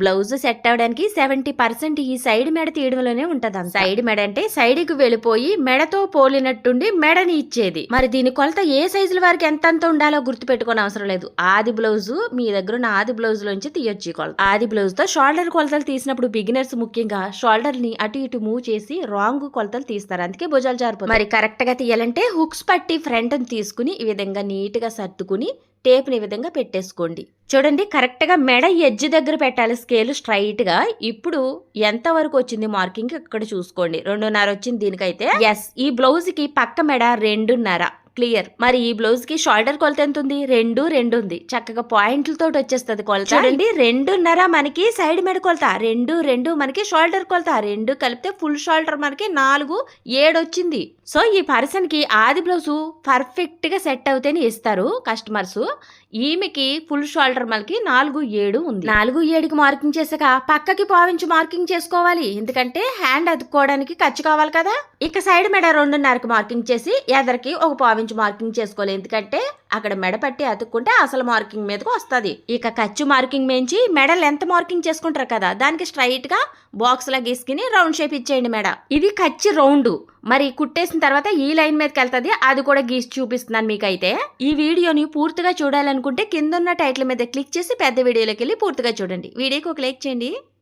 Blouse set అవడానికి seventy percent ఈ side మెడ తీయడంలోనే ఉంటది సైడ్ మెడ అంటే సైడ్కి వెళ్ళిపోయి మెడతో పోలినట్టుండి మెడని ఇచ్చేది. మరి దీని కొలత ఏ సైజుల వారికి ఎంతంత ఉండాలో గుర్తు పెట్టుకోని అవసరం లేదు. ఆది బ్లౌజ్ మీ దగ్గర ఉన్న ఆది బ్లౌజ్ లోంచి తీయొచ్చు కొలత. ఆది బ్లౌజ్తో షోల్డర్ కొలతలు తీసినప్పుడు బిగినర్స్ ముఖ్యంగా షోల్డర్ని అటు ఇటు మూవ్ చేసి రాంగ్ కొలతలు తీస్తారు. అందుకే భుజాలు జారిపోతాయి. మరి కరెక్ట్గా తీయాలంటే హుక్స్ పట్టి ఫ్రంట్ తీసుకుని ఈ విధంగా నీట్గా సర్దుకుని టేప్ని విధంగా పెట్టేసుకోండి. చూడండి కరెక్ట్గా మెడ ఎడ్జ్ దగ్గర పెట్టాలి స్కేల్ స్ట్రైట్గా. ఇప్పుడు ఎంత వరకు వచ్చింది మార్కింగ్ ఇక్కడ చూసుకోండి. రెండున్నర వచ్చింది దీనికైతే. ఎస్ ఈ బ్లౌజ్కి పక్క మెడ రెండున్నర. క్లియర్. మరి ఈ బ్లౌజ్కి షోల్డర్ కొలత ఎంత ఉంది రెండు రెండు ఉంది. చక్కగా పాయింట్లతో వచ్చేస్తుంది కొలత. చూడండి. రెండున్నర మనకి సైడ్ మెడ కొలత. రెండు రెండు మనకి షోల్డర్ కొలత. రెండు కలిపితే ఫుల్ షోల్డర్ మనకి నాలుగు ఏడు వచ్చింది. సో ఈ పర్సన్కి ఆది బ్లౌజ్ పర్ఫెక్ట్గా సెట్ అవుతేనే ఇస్తారు కస్టమర్స్. ఈమెకి ఫుల్ షోల్డర్ మనకి నాలుగు ఏడు ఉంది. నాలుగు ఏడుకి మార్కింగ్ చేసాక పక్కకి పావించి మార్కింగ్ చేసుకోవాలి. ఎందుకంటే హ్యాండ్ అతుక్కోవడానికి ఖర్చు కావాలి కదా. ఇక సైడ్ మెడ రెండున్నరకి మార్కింగ్ చేసి ఎదరికి ఒక పావించి మార్కింగ్ చేసుకోవాలి. ఎందుకంటే అక్కడ మెడ పట్టి అతుక్కుంటే అసలు మార్కింగ్ మీదకి వస్తుంది. ఇక ఖర్చు మార్కింగ్ మేంచి మెడ లెంత్ మార్కింగ్ చేసుకుంటారు కదా దానికి స్ట్రైట్గా బాక్స్ లా గీసుకుని రౌండ్ షేప్ ఇచ్చేయండి మెడ. ఇది ఖర్చు రౌండ్. మరి కుట్టేసిన తర్వాత ఈ లైన్ మీదకి వెళ్తుంది. అది కూడా గీసి చూపిస్తున్నాను మీకైతే. ఈ వీడియోని పూర్తిగా చూడాలనుకుంటే కింద ఉన్న టైటిల్ మీద క్లిక్ చేసి పెద్ద వీడియోలోకి వెళ్ళి పూర్తిగా చూడండి. వీడియోకి ఒక లైక్ చేయండి.